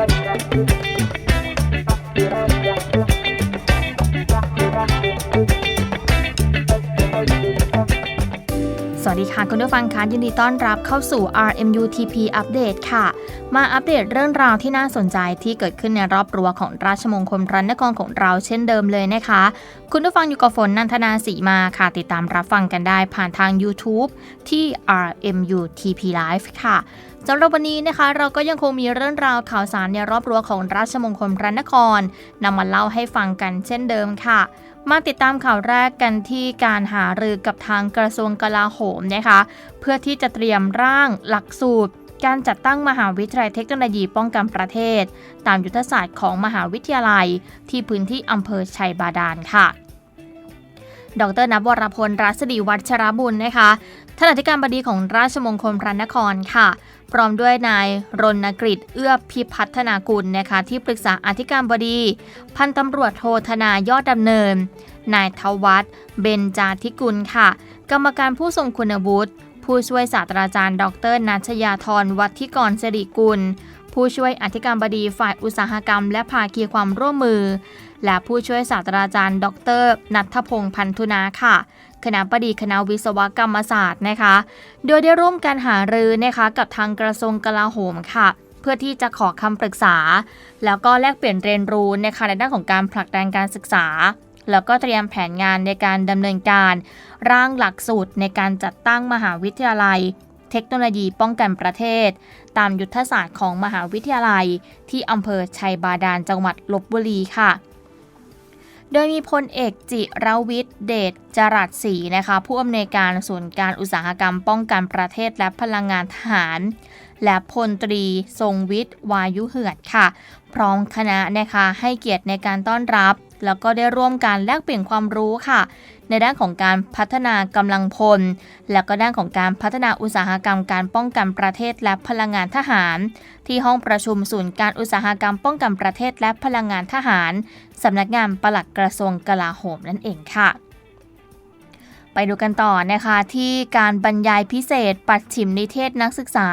สวัสดีค่ะ คุณผู้ฟังคะยินดีต้อนรับเข้าสู่ RMUTP Update ค่ะ มาอัปเดตเรื่องราวที่น่าสนใจที่เกิดขึ้นในรอบรั้วของราชมงคลพระนครของเราเช่นเดิมเลยนะคะ คุณผู้ฟังอยู่กับฝนนันทนาสีมาค่ะ ติดตามรับฟังกันได้ผ่านทาง YouTube ที่ RMUTP Live ค่ะ สำหรับวันนี้นะคะ เราก็ยังคงมีเรื่องราวข่าวสารในรอบรั้วของราชมงคลพระนครนำมาเล่าให้ฟังกันเช่นเดิมค่ะ มาติดตามข่าวแรกกันที่การหารือกับทางกระทรวงกลาโหมนะคะ เพื่อที่จะเตรียมร่างหลักสูตรการจัดตั้งมหาวิทยาลัยเทคโนโลยีป้องกันประเทศ ตามยุทธศาสตร์ของมหาวิทยาลัย ที่พื้นที่อำเภอชัยบาดาลค่ะ ดรนับวรพลรัศดีวัชรบุญนะคะ ท่านอธิการบดีของราชมงคลพระนครค่ะ พร้อมด้วยนายรณกฤษเอื้อพิพัฒนากุลนะคะที่ปรึกษาอธิการบดี พันตำรวจโทธนายอดดำเนิน นายทวัฒน์เบญจาธิกุลค่ะ กรรมการผู้ทรงคุณวุฒิผู้ช่วยศาสตราจารย์ ดรนัชยาธรวัฒิกรสิริกุล ผู้ช่วยอธิการบดีฝ่ายอุตสาหกรรม และภาคีความร่วมมือ และผู้ช่วยศาสตราจารย์ ดร นัทพงศ์พันธุนาค่ะคณะบดีคณะวิศวกรรมศาสตร์นะคะ โดยได้ร่วมการหารือนะคะกับทางกระทรวงกลาโหมค่ะ เพื่อที่จะขอคำปรึกษา แล้วก็แลกเปลี่ยนเรียนรู้นะคะในด้านของการผลักดันการศึกษา แล้วก็เตรียมแผนงานในการดำเนินการ ร่างหลักสูตรในการจัดตั้งมหาวิทยาลัย เทคโนโลยีป้องกันประเทศ ตามยุทธศาสตร์ของมหาวิทยาลัย ที่อำเภอชัยบาดาลจังหวัดลบบุรีค่ะ โดยมีพลเอกจิรวิทย์เดชจรัสศรีนะคะผู้อำนวยการศูนย์การอุตสาหกรรมป้องกันประเทศและพลังงานทหาร และพลตรี ทรงวิทย์วายุเหือดค่ะ พร้อมคณะนะคะให้เกียรติในการต้อนรับ แล้วก็ได้ร่วมการแลกเปลี่ยนความรู้ค่ะ ในด้านของการพัฒนากำลังพล และก็ด้านของการพัฒนาอุตสาหกรรมการป้องกันประเทศและพลังงานทหาร ที่ห้องประชุมศูนย์การอุตสาหกรรมป้องกันประเทศและพลังงานทหารสำนักงานปลัดกระทรวงกลาโหมนั่นเองค่ะ ไปดูกันต่อนะคะที่การบรรยายพิเศษ ปัดฉิมนิเทศนักศึกษา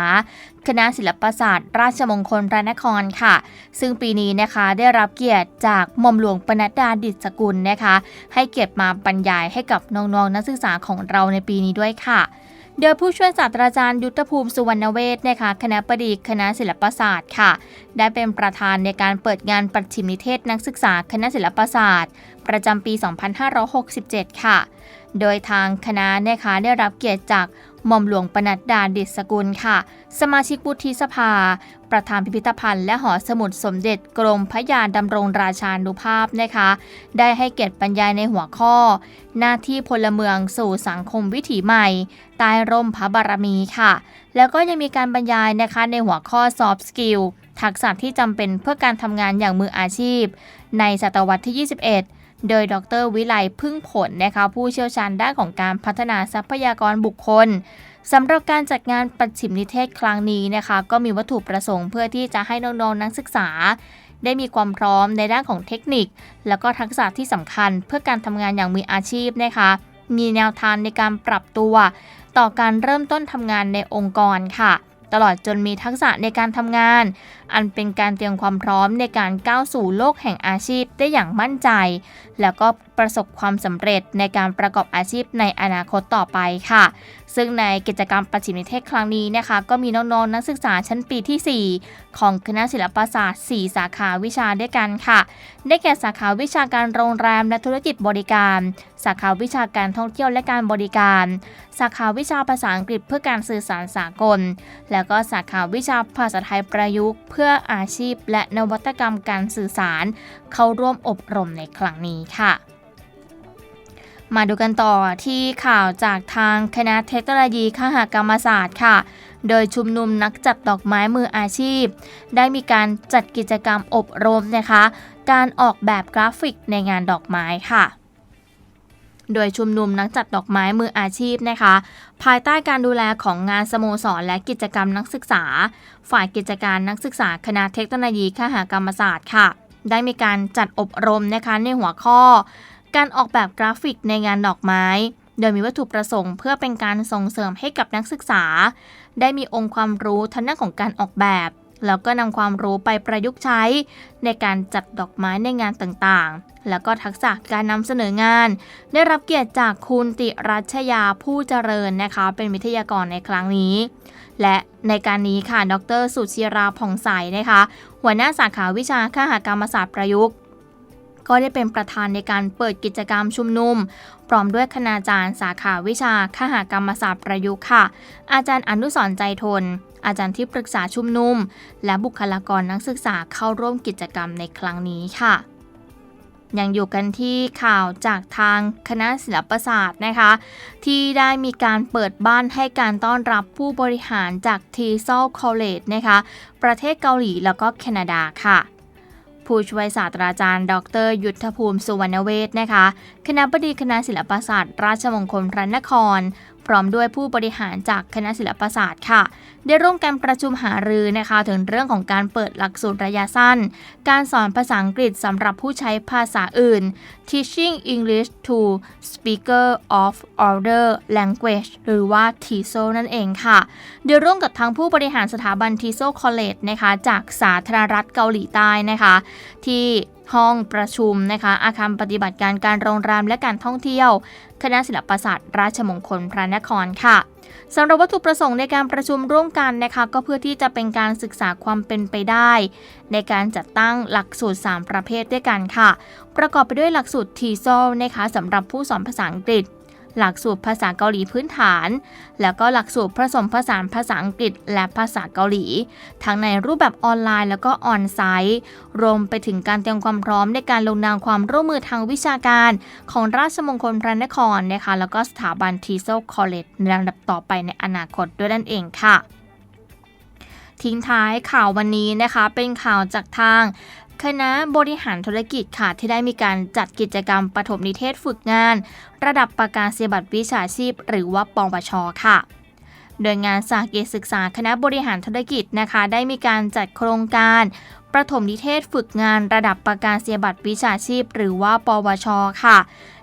คณะศิลปศาสตร์ ราชมงคลพระนครค่ะ ซึ่งปีนี้นะคะได้รับเกียรติจากหม่อมหลวงปนัดดาดิศกุลนะคะ ให้เกียรติมาบรรยายให้กับน้องๆนักศึกษาของเราในปีนี้ด้วยค่ะ โดยผู้ช่วยศาสตราจารย์ยุทธภูมิสุวรรณเวทนะคะคณะบดีคณะศิลปศาสตร์ค่ะ ได้เป็นประธานในการเปิดงานปัดฉิมนิเทศนักศึกษาคณะศิลปศาสตร์ ประจำปี 2567 ค่ะ โดยทางคณะนะคะได้รับเกียรติจาก หม่อมหลวงปนัดดาดิษสกุลค่ะ สมาชิกวุฒิสภา ประธานพิพิธภัณฑ์และหอสมุดสมเด็จกรมพระยาดำรงราชานุภาพนะคะ ได้ให้เกียรติบรรยายในหัวข้อ หน้าที่พลเมืองสู่สังคมวิถีใหม่ใต้ร่มพระบารมีค่ะ แล้วก็ยังมีการบรรยายนะคะในหัวข้อ soft skill ทักษะที่จำเป็นเพื่อการทำงานอย่างมืออาชีพ ในศตวรรษที่ 21 โดยดรวิไลพึ่งผลนะคะผู้เชี่ยวชาญด้านของการพัฒนาทรัพยากรบุคคลสำหรับการจัดงานปัดฉิมนิเทศครั้งนี้นะคะก็มีวัตถุประสงค์เพื่อที่จะให้น้องๆนักศึกษา ได้มีความพร้อมในด้านของเทคนิค แล้วก็ทักษะที่สำคัญ เพื่อการทำงานอย่างมืออาชีพนะคะ มีแนวทางในการปรับตัว ต่อการเริ่มต้นทำงานในองค์กรค่ะ ตลอดจนมีทักษะในการทำงาน อันเป็นการเตรียมความพร้อมในการก้าวสู่โลกแห่งอาชีพได้อย่างมั่นใจ แล้วก็ ประสบความสำเร็จในการประกอบอาชีพในอนาคตต่อไปค่ะ ซึ่งในกิจกรรมประชิมนิเทศครั้งนี้นะคะ ก็มีน้องๆนักศึกษาชั้นปีที่ 4 ของคณะศิลปศาสตร์ 4 สาขาวิชาด้วยกันค่ะ ได้แก่สาขาวิชาการโรงแรมและธุรกิจบริการ สาขาวิชาการท่องเที่ยวและการบริการ สาขาวิชาภาษาอังกฤษเพื่อการสื่อสารสากล แล้วก็สาขาวิชาภาษาไทยประยุกต์ เพื่ออาชีพ และนวัตกรรมการสื่อสาร เข้าร่วมอบรมในครั้งนี้ค่ะ มาดูกันต่อที่ข่าวจากทางคณะเทคโนโลยีคหกรรมศาสตร์ค่ะ โดยชุมนุมนักจัดดอกไม้มืออาชีพ ได้มีการจัดกิจกรรมอบรมนะคะ การออกแบบกราฟิกในงานดอกไม้ค่ะโดยชุมนุมนักจัดดอกไม้มืออาชีพนะคะ ภายใต้การดูแลของงานสโมสรและกิจกรรมนักศึกษา ฝ่ายกิจการนักศึกษาคณะเทคโนโลยีคหกรรมศาสตร์ค่ะ ได้มีการจัดอบรมนะคะในหัวข้อ การออกแบบกราฟิกในงานดอกไม้ โดยมีวัตถุประสงค์เพื่อเป็นการส่งเสริมให้กับนักศึกษา ได้มีองค์ความรู้ทางด้านของการออกแบบ แล้วก็นำความรู้ไปประยุกต์ใช้ ในการจัดดอกไม้ในงานต่างๆ แล้วก็ทักษะการนำเสนองาน ได้รับเกียรติจากคุณติรัชยาผู้เจริญนะคะ เป็นวิทยากรในครั้งนี้ และในการนี้ค่ะ ดร สุชิราผ่องใสนะคะ หัวหน้าสาขาวิชาข้าหากรรมศาสตร์ประยุกต์ ก็ได้เป็นประธานในการเปิดกิจกรรมชุมนุม พร้อมด้วยคณาจารย์สาขาวิชาข้าหากรรมศาสตร์ประยุกต์ค่ะ อาจารย์อนุสรใจทน อาจารย์ที่ปรึกษาชุมนุม และบุคลากรนักศึกษาเข้าร่วมกิจกรรมในครั้งนี้ค่ะยังอยู่กันที่ข่าวจากทางคณะศิลปศาสตร์นะคะ ที่ได้มีการเปิดบ้านให้การต้อนรับผู้บริหารจากทีซอลคอลเลจนะคะ ประเทศเกาหลีแล้วก็แคนาดาค่ะ ผู้ช่วยศาสตราจารย์ ดร ยุทธภูมิสุวรรณเวทนะคะ คณะบดีคณะศิลปศาสตร์ ราชมงคลพระนคร พร้อมด้วยผู้บริหารจากคณะศิลปศาสตร์ค่ะ ได้ร่วมกันประชุมหารือนะคะถึงเรื่องของการเปิดหลักสูตรระยะสั้น การสอนภาษาอังกฤษสำหรับผู้ใช้ภาษาอื่น Teaching English to Speaker of Other Language หรือว่า TESOL นั่นเองค่ะ โดยร่วมกับทางผู้บริหารสถาบัน TESOL College นะคะจากสาธารณรัฐเกาหลีใต้นะคะ ที่ ห้องประชุมนะคะอาคารปฏิบัติการการโรงแรมและการท่องเที่ยว คณะศิลปศาสตร์ราชมงคลพระนครค่ะสำหรับวัตถุประสงค์ในการประชุมร่วมกันนะคะ ก็เพื่อที่จะเป็นการศึกษาความเป็นไปได้ ในการจัดตั้งหลักสูตร 3 ประเภทด้วยกันค่ะ ประกอบไปด้วยหลักสูตร TESOL นะคะสำหรับผู้สอนภาษาอังกฤษ หลักสูตรภาษาเกาหลีพื้นฐาน แล้วก็หลักสูตรผสมผสานภาษาอังกฤษ และภาษาเกาหลี ทั้งในรูปแบบออนไลน์แล้วก็ออนไซต์รวมไปถึงการเตรียมความพร้อมในการลงนามความร่วมมือทางวิชาการ ของราชมงคลพระนครนะคะแล้วก็สถาบัน t e s o l College ในลำดับต่อไปในอนาคตด้วยนั่นเองค่ะทิ้งท้ายข่าววันนี้นะคะ เป็นข่าวจากทาง คณะบริหารธุรกิจค่ะที่ได้มีการจัดกิจกรรมปฐมนิเทศฝึกงาน ระดับประกาศนียบัตรวิชาชีพ หรือว่าปวชค่ะ โดยงานสากิจศึกษาคณะบริหารธุรกิจนะคะ ได้มีการจัดโครงการประถมนิเทศฝึกงานระดับประกาศนียบัตรวิชาชีพ หรือว่าปวช ค่ะ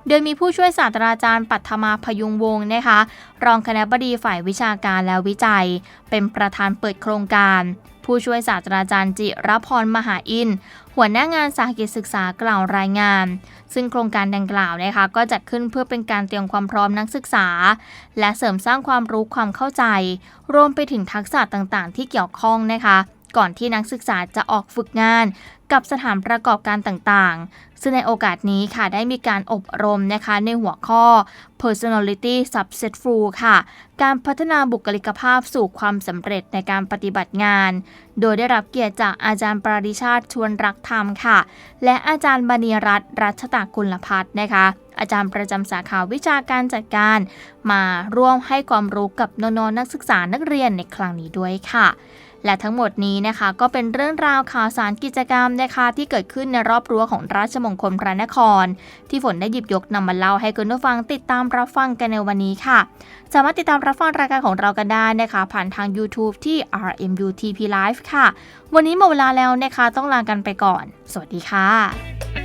โดยมีผู้ช่วยศาสตราจารย์ปัทมาพยุงวงศ์นะคะ รองคณะบดีฝ่ายวิชาการและวิจัย เป็นประธานเปิดโครงการ ผู้ช่วยศาสตราจารย์จิรพรมหาอิน หัวหน้างานสาหกิจศึกษากล่าวรายงาน ซึ่งโครงการดังกล่าวนะคะก็จัดขึ้นเพื่อเป็นการเตรียมความพร้อมนักศึกษา และเสริมสร้างความรู้ความเข้าใจ รวมไปถึงทักษะต่างๆ ที่เกี่ยวข้องนะคะ ก่อนที่นักศึกษาจะออกฝึกงาน กับสถานประกอบการต่างๆ ซึ่งในโอกาสนี้ค่ะได้มีการอบรมนะคะในหัวข้อ personality successful ค่ะ การพัฒนาบุคลิกภาพสู่ความสำเร็จในการปฏิบัติงาน โดยได้รับเกียรติจากอาจารย์ปราริชาติชวนรักธรรมค่ะ และอาจารย์บณีรัตน์รัชตากุลพัฒน์นะคะอาจารย์ประจำสาขาวิชาการจัดการ มาร่วมให้ความรู้กับน้องๆนักศึกษานักเรียนในครั้งนี้ด้วยค่ะ และทั้งหมดนี้นะคะก็เป็นเรื่องราวข่าวสารกิจกรรมนะคะที่เกิดขึ้นในรอบรั้วของราชมงคลพระนคร ที่ฝนได้หยิบยกนำมาเล่าให้คุณผู้ฟังติดตามรับฟังกันในวันนี้ค่ะ สามารถติดตามรับฟังรายการของเรากันได้นะคะ ผ่านทาง YouTube ที่ RMUTP Live ค่ะ วันนี้หมดเวลาแล้วนะคะต้องลากันไปก่อน สวัสดีค่ะ